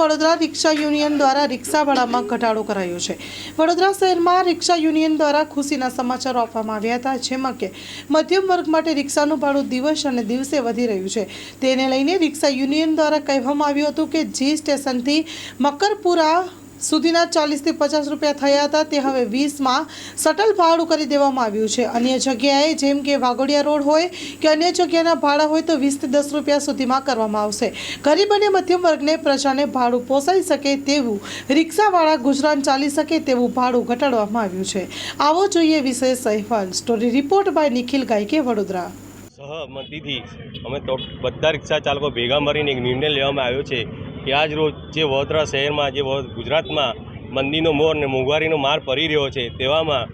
વડોદરા રિક્ષા union દ્વારા રિક્ષા ભાડામાં ઘટાડો કરાયો છે. વડોદરા શહેરમાં રિક્ષા યુનિયન દ્વારા ખુશીના સમાચારો આપવામાં આવ્યા હતા, જેમાં કે મધ્યમ વર્ગ માટે રિક્ષાનું ભાડું દિવસ અને દિવસે વધી રહ્યું છે. તેને લઈને રિક્ષા યુનિયન દ્વારા કહેવામાં આવ્યું હતું કે જી સ્ટેશનથી મકરપુરા સુધીના ચાલીસથી પચાસ રૂપિયા થયા હતા. તે હવે વીસમાં સટલ ભાડું કરી દેવામાં આવ્યું છે. અન્ય જગ્યાએ જેમ કે વાઘોડિયા રોડ હોય કે અન્ય જગ્યાના ભાડા હોય તો વીસથી દસ રૂપિયા સુધીમાં કરવામાં આવશે. ગરીબ અને મધ્યમ વર્ગને પ્રજાને ભાડું પોસાઈ શકે તેવું રિક્ષાવાળા ગુજરાન ચાલી શકે તેવું ભાડું ઘટાડવામાં આવ્યું છે. આવો જોઈએ વિશેષ અહેવાલ. Story report by Nikhil Gayke, Vadodara. સહમતિથી અમે તો બધા રિક્ષા ચાલકો ભેગા મળીને એક નિર્ણય લેવામાં આવ્યો છે. કે આજ રોજ જે વડોદરા શહેરમાં, જે ગુજરાતમાં મંદીનો મોર અને મોંઘવારીનો માર પડી રહ્યો છે, તેવામાં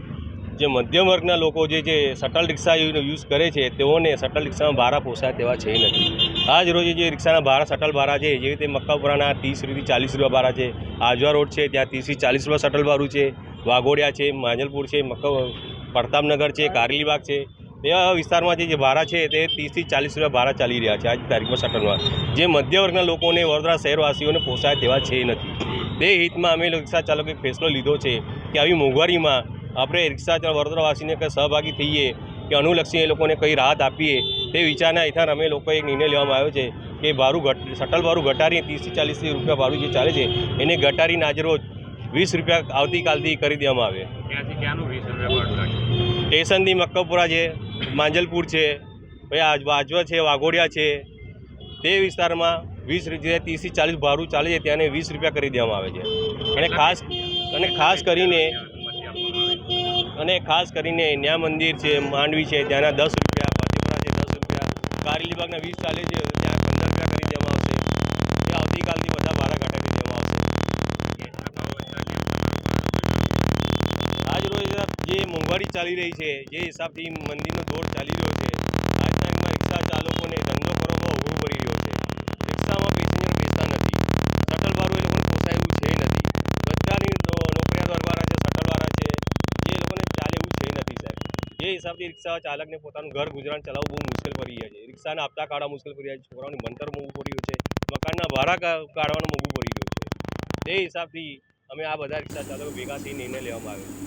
જે મધ્યમ વર્ગના લોકો જે જે શટલ રિક્ષા યુઝ કરે છે, તેઓને શટલ રિક્ષામાં ભાડા પોસાય તેવા છે નથી. આજ રોજ જે રિક્ષાના ભાડા, શટલ ભાડા છે, જેવી રીતે મક્કાપુરાના ત્રીસ રૂપિયાથી ચાલીસ રૂપિયા ભાડા છે, આજવા રોડ છે, ત્યાં ત્રીસથી ચાલીસ રૂપિયા શટલ ભાડું છે, વાઘોડિયા છે, માંજલપુર છે, મક્કા પ્રતાપનગર છે, કારેલીબાગ છે એવા વિસ્તારમાં જે જે ભાડા છે તે ત્રીસથી ચાલીસ રૂપિયા ભાડા ચાલી રહ્યા છે આજ તારીખમાં શટરમાં. જે મધ્ય વર્ગના લોકોને વડોદરા શહેરવાસીઓને પોસાય તેવા છે નથી. તે હિતમાં અમે રિક્ષા ચાલકોએ ફેસલો લીધો છે કે આવી મોંઘવારીમાં આપણે રિક્ષા વડોદરાવાસીને કંઈ સહભાગી થઈએ કે અનુલક્ષી એ લોકોને કંઈ રાહત આપીએ તે વિચારના હેઠળ અમે લોકોએ એક નિર્ણય લેવામાં આવ્યો છે કે ભાડું ઘટ શટલ ભાડું ઘટાડીને ત્રીસથી ચાલીસ રૂપિયા ભાડું જે ચાલે છે એને ઘટાડીને આજરોજ વીસ રૂપિયા આવતીકાલથી કરી દેવામાં આવે. ત્યાંથી ક્યાંનું વીસ રૂપિયા સ્ટેશનથી મક્કપુરા છે માંજલપુર છે આજ આજવા છે, વાઘોડિયા છે, તે વિસ્તારમાં વીસ રૂપિયા ત્રીસથી ચાલીસ ભાડું ચાલે છે, ત્યાંને વીસ રૂપિયા કરી દેવામાં આવે છે. અને ખાસ અને ખાસ કરીને, અને ખાસ કરીને ન્યા મંદિર છે, માંડવી છે, ત્યાંના દસ રૂપિયા, ફતેપુરા છે, દસ રૂપિયા કારેલીબાગના વીસ ચાલે છે ત્યાં પંદર રૂપિયા કરી દેવામાં આવશે. એ આવતીકાલથી બધા ભાડા ઘટાડી જે મોંઘવારી ચાલી રહી છે, જે હિસાબથી મંદિરનો દોર ચાલી રહ્યો છે આજ ટાઈમમાં રિક્ષા ચાલકોને ધંધો કરવો અઘરો પડી રહ્યો છે. રિક્ષામાં પેસેન્જર બેસતા નથી. શટલ ભાડું એ લોકોને છે નથી. બધાની નોકરિયાત વર્ગવાળા છે શટલવાળા છે, જે લોકોને ચાલે એવું છે નથી, સાહેબ. જે હિસાબથી રિક્ષા ચાલકને પોતાનું ઘર ગુજરાન ચલાવવું બહુ મુશ્કેલ પડી રહ્યા છે. રિક્ષાને આપતા કાઢવા મુશ્કેલ પડી રહ્યા છે. છોકરાઓની ભણતર મોંઘું પડી રહ્યું છે. મકાનના ભાડા કાઢવાનું મોંઘું પડી રહ્યું છે. તે હિસાબથી અમે આ બધા રિક્ષા ચાલકો ભેગા થઈ નિર્ણય લેવામાં આવ્યો. છે